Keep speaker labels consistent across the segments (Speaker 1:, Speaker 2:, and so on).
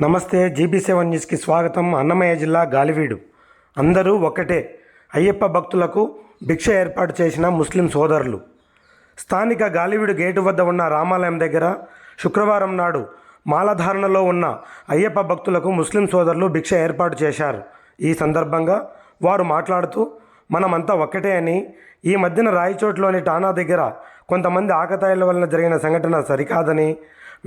Speaker 1: నమస్తే GB seven న్యూస్కి స్వాగతం. అన్నమయ్య జిల్లా గాలివీడు. అందరూ ఒక్కటే. అయ్యప్ప భక్తులకు భిక్ష ఏర్పాటు చేసిన ముస్లిం సోదరులు. స్థానిక గాలివీడు గేటు వద్ద ఉన్న రామాలయం దగ్గర శుక్రవారం నాడు మాలధారణలో ఉన్న అయ్యప్ప భక్తులకు ముస్లిం సోదరులు భిక్ష ఏర్పాటు చేశారు. ఈ సందర్భంగా వారు మాట్లాడుతూ మనమంతా ఒక్కటే అని ఈ మధ్యన రాయచోట్లోని టానా దగ్గర కొంతమంది ఆకతాయిల వలన జరిగిన సంఘటన సరికాదని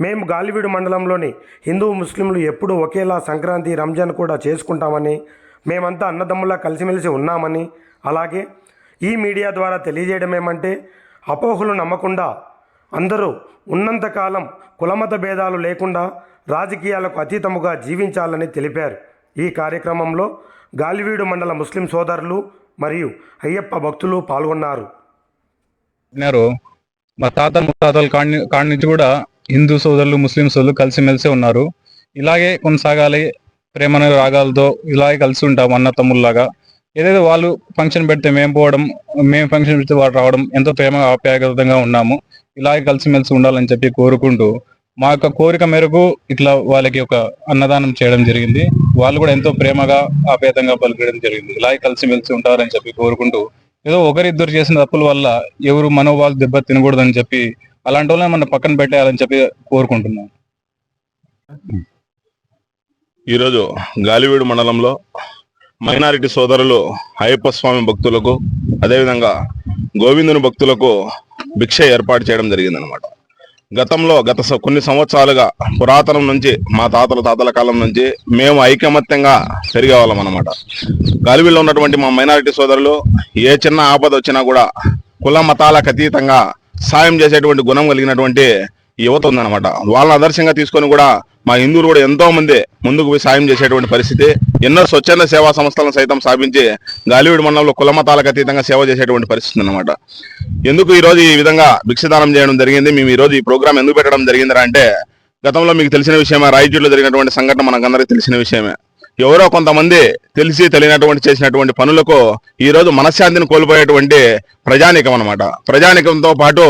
Speaker 1: మేము గాలివీడు మండలంలోని హిందూ ముస్లింలు ఎప్పుడూ ఒకేలా సంక్రాంతి రంజాన్ కూడా చేసుకుంటామని మేమంతా అన్నదమ్ములా కలిసిమెలిసి ఉన్నామని అలాగే ఈ మీడియా ద్వారా తెలియజేయడం ఏమంటే అపోహలు నమ్మకుండా అందరూ ఉన్నంతకాలం కులమత భేదాలు లేకుండా రాజకీయాలకు అతీతముగా జీవించాలని తెలిపారు. ఈ కార్యక్రమంలో గాలివీడు మండల ముస్లిం సోదరులు మరియు అయ్యప్ప భక్తులు పాల్గొన్నారు.
Speaker 2: మా తాత ముత్తాతల కాడి కాడి నుంచి కూడా హిందూ సోదరులు ముస్లిం సోదరులు కలిసిమెలిసి ఉన్నారు. ఇలాగే కొనసాగాలి ప్రేమ రాగాలతో ఇలాగే కలిసి ఉంటాం అన్న తమ్ముళ్ళలాగా. ఏదైతే వాళ్ళు ఫంక్షన్ పెడితే మేము పోవడం మేము ఫంక్షన్ పెడితే వాళ్ళు రావడం ఎంతో ప్రేమ ఆప్యాయతంగా ఉన్నాము. ఇలాగే కలిసిమెలిసి ఉండాలని చెప్పి కోరుకుంటూ మా యొక్క కోరిక మేరకు ఇట్లా వాళ్ళకి ఒక అన్నదానం చేయడం జరిగింది. వాళ్ళు కూడా ఎంతో ప్రేమగా ఆప్యాయతంగా పలికడం జరిగింది. ఇలాగే కలిసిమెలిసి ఉంటారని చెప్పి కోరుకుంటూ ఏదో ఒకరిద్దరు చేసిన తప్పుల వల్ల ఎవరు మనోభావాలు దెబ్బ తినకూడదని చెప్పి అలాంటి వాళ్ళని మనం పక్కన పెట్టేయాలని చెప్పి కోరుకుంటున్నాం.
Speaker 3: ఈరోజు గాలివీడు మండలంలో మైనారిటీ సోదరులు అయ్యప్ప స్వామి భక్తులకు అదేవిధంగా గోవిందుని భక్తులకు భిక్ష ఏర్పాటు చేయడం జరిగిందనమాట గతంలో గత కొన్ని సంవత్సరాలుగా పురాతనం నుంచి మా తాతల తాతల కాలం నుంచి మేము ఐకమత్యంగా పెరిగేవాళ్ళం అనమాట గాలివీడులో ఉన్నటువంటి మా మైనారిటీ సోదరులు ఏ చిన్న ఆపద వచ్చినా కూడా కుల మతాలకు అతీతంగా సాయం చేసేటువంటి గుణం కలిగినటువంటి యువత ఉందన్నమాట. వాళ్ళని ఆదర్శంగా తీసుకొని కూడా మా హిందువులు కూడా ఎంతో మంది ముందుకు పోయి సాయం చేసేటువంటి పరిస్థితి. ఎన్నో స్వచ్ఛంద సేవా సంస్థలను సైతం స్థాపించి గాలివీడు మండలంలో కులమతాలకు అతీతంగా సేవ చేసేటువంటి పరిస్థితి అన్నమాట ఎందుకు ఈ రోజు ఈ విధంగా భిక్షదానం చేయడం జరిగింది? మేము ఈ రోజు ఈ ప్రోగ్రామ్ ఎందుకు పెట్టడం జరిగిందిరా అంటే గతంలో మీకు తెలిసిన విషయమే రాయచూరులో జరిగినటువంటి సంఘటన మనకందరికీ తెలిసిన విషయమే. ఎవరో కొంతమంది తెలిసి తెలియనటువంటి చేసినటువంటి పనులకు ఈ రోజు మనశ్శాంతిని కోల్పోయేటువంటి ప్రజానికం అనమాట ప్రజానికంతో పాటు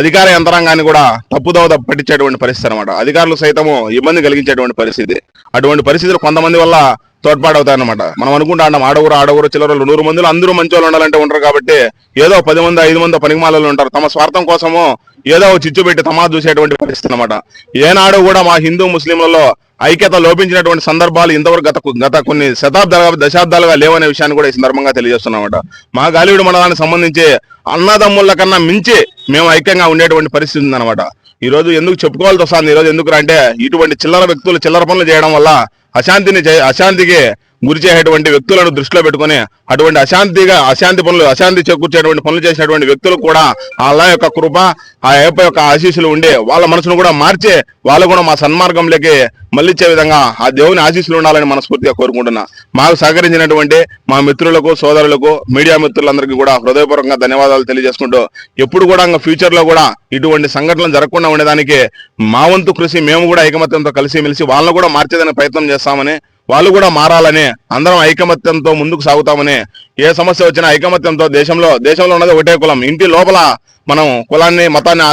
Speaker 3: అధికార యంత్రాంగాన్ని కూడా తప్పుదోవ పట్టించేటువంటి పరిస్థితి అనమాట అధికారులు సైతము ఇబ్బంది కలిగించేటువంటి పరిస్థితి. అటువంటి పరిస్థితులు కొంతమంది వల్ల తోడ్పాటవుతాయన్నమాట. మనం అనుకుంటాం ఆడవురు ఆడవురు చిల్లరలు నూరు మందిలో అందరూ మంచి వాళ్ళు ఉండాలంటే ఉంటారు కాబట్టి ఏదో పది మంది ఐదు మంది పనికిమాలలో ఉంటారు. తమ స్వార్థం కోసము ఏదో చిచ్చు పెట్టి తమా చూసేటువంటి పరిస్థితి అనమాట ఏనాడు కూడా మా హిందూ ముస్లింలలో ఐక్యత లోపించినటువంటి సందర్భాలు ఇంతవరకు గత గత కొన్ని శతాబ్దాలుగా దశాబ్దాలుగా లేవనే విషయాన్ని కూడా ఈ సందర్భంగా తెలియజేస్తున్నామట. మా గాలివీడు మండలానికి సంబంధించి అన్నదమ్ముల కన్నా మించి మేము ఐక్యంగా ఉండేటువంటి పరిస్థితి ఉందన్నమాట. ఈ రోజు ఎందుకు చెప్పుకోవాల్సి వస్తుంది? ఈ రోజు ఎందుకు అంటే ఇటువంటి చిల్లర వ్యక్తులు చిల్లర పనులు చేయడం వల్ల అశాంతిని చే- అశాంతికి గురి చేసేటువంటి వ్యక్తులను దృష్టిలో పెట్టుకొని అటువంటి అశాంతిగా అశాంతి పనులు అశాంతి చేకూర్చేటువంటి పనులు చేసినటువంటి వ్యక్తులు కూడా అలా యొక్క కృప ఆ ఏప యొక్క ఆశీస్సులు ఉండి వాళ్ళ మనసును కూడా మార్చి వాళ్ళు కూడా మా సన్మార్గంలోకి మళ్ళించే విధంగా ఆ దేవుని ఆశీస్సులు ఉండాలని మనస్ఫూర్తిగా కోరుకుంటున్నా. మాకు సహకరించినటువంటి మా మిత్రులకు సోదరులకు మీడియా మిత్రులందరికీ కూడా హృదయపూర్వకంగా ధన్యవాదాలు తెలియజేసుకుంటూ ఎప్పుడు కూడా ఇంకా ఫ్యూచర్లో కూడా ఇటువంటి సంఘటనలు జరగకుండా ఉండేదానికి మా వంతు కృషి మేము కూడా ఐకమత్యంతో కలిసి మెలిసి వాళ్ళని కూడా మార్చేదానికి ప్రయత్నం చేస్తామని వాళ్ళు కూడా మారాలని అందరం ఐకమత్యంతో ముందుకు సాగుతామని ఏ సమస్య వచ్చినా ఐకమత్యంతో దేశంలో దేశంలో ఉన్నది ఒకటే కులం. ఇంటి లోపల మనం కులాన్ని మతాన్ని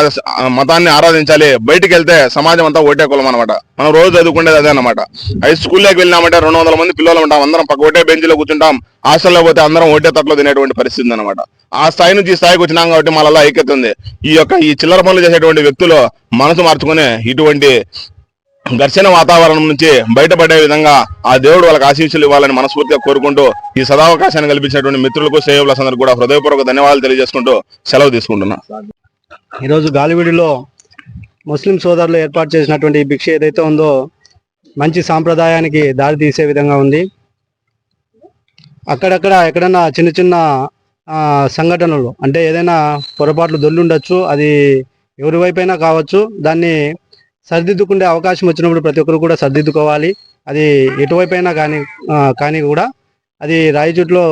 Speaker 3: మతాన్ని ఆరాధించాలి. బయటికి వెళ్తే సమాజం అంతా ఒకటే కులం అనమాట మనం రోజు చదువుకునేది అదే అనమాట హై స్కూల్లోకి వెళ్ళినామంటే రెండు వందల మంది పిల్లలు ఉంటాం. అందరం పక్క ఒకటే బెంచ్లో కూర్చుంటాం. హాస్టల్లో పోతే అందరం ఒకటే తట్లో తినేటువంటి పరిస్థితి అనమాట ఆ స్థాయి నుంచి ఈ స్థాయికి వచ్చినాం కాబట్టి మళ్ళీ ఐక్యత ఉంది. ఈ యొక్క ఈ చిల్లర పనులు చేసేటువంటి వ్యక్తులు మనసు మార్చుకుని ఇటువంటి ఘర్షణ వాతావరణం నుంచి బయటపడే విధంగా ఆ దేవుడు వాళ్ళకి ఆశీస్సులు ఇవ్వాలని మనస్ఫూర్తిగా కోరుకుంటూ ఈ సదావకాశాన్ని కల్పించినటువంటి మిత్రులకు సేవలందరూ కూడా హృదయపూర్వక ధన్యవాదాలు తెలియజేసుకుంటూ సెలవు తీసుకుంటున్నా.
Speaker 4: ఈరోజు గాలివీడిలో ముస్లిం సోదరులు ఏర్పాటు చేసినటువంటి ఈ భిక్ష ఏదైతే ఉందో మంచి సాంప్రదాయానికి దారి తీసే విధంగా ఉంది. అక్కడక్కడ ఎక్కడన్నా చిన్న చిన్న సంఘటనలు అంటే ఏదైనా పొరపాట్లు దొల్లుండొచ్చు అది ఎవరి వైపైనా కావచ్చు దాన్ని సరిదిద్దుకునే అవకాశం వచ్చినప్పుడు ప్రతి ఒక్కరు కూడా సరిదిద్దుకోవాలి. అది ఎటువైపైనా కానీ కానీ కూడా అది రాయచూట్లో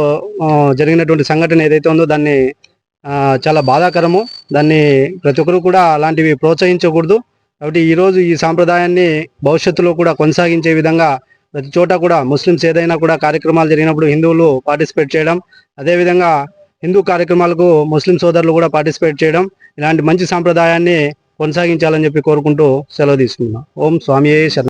Speaker 4: జరిగినటువంటి సంఘటన ఏదైతే ఉందో దాన్ని చాలా బాధాకరము. దాన్ని ప్రతి ఒక్కరు కూడా అలాంటివి ప్రోత్సహించకూడదు. కాబట్టి ఈరోజు ఈ సాంప్రదాయాన్ని భవిష్యత్తులో కూడా కొనసాగించే విధంగా ప్రతి చోట కూడా ముస్లిమ్స్ ఏదైనా కూడా కార్యక్రమాలు జరిగినప్పుడు హిందువులు పార్టిసిపేట్ చేయడం అదేవిధంగా హిందూ కార్యక్రమాలకు ముస్లిం సోదరులు కూడా పార్టిసిపేట్ చేయడం ఇలాంటి మంచి సాంప్రదాయాన్ని కొనసాగించాలని చెప్పి కోరుకుంటూ సెలవు తీసుకున్నా ఓం స్వామి శరణం.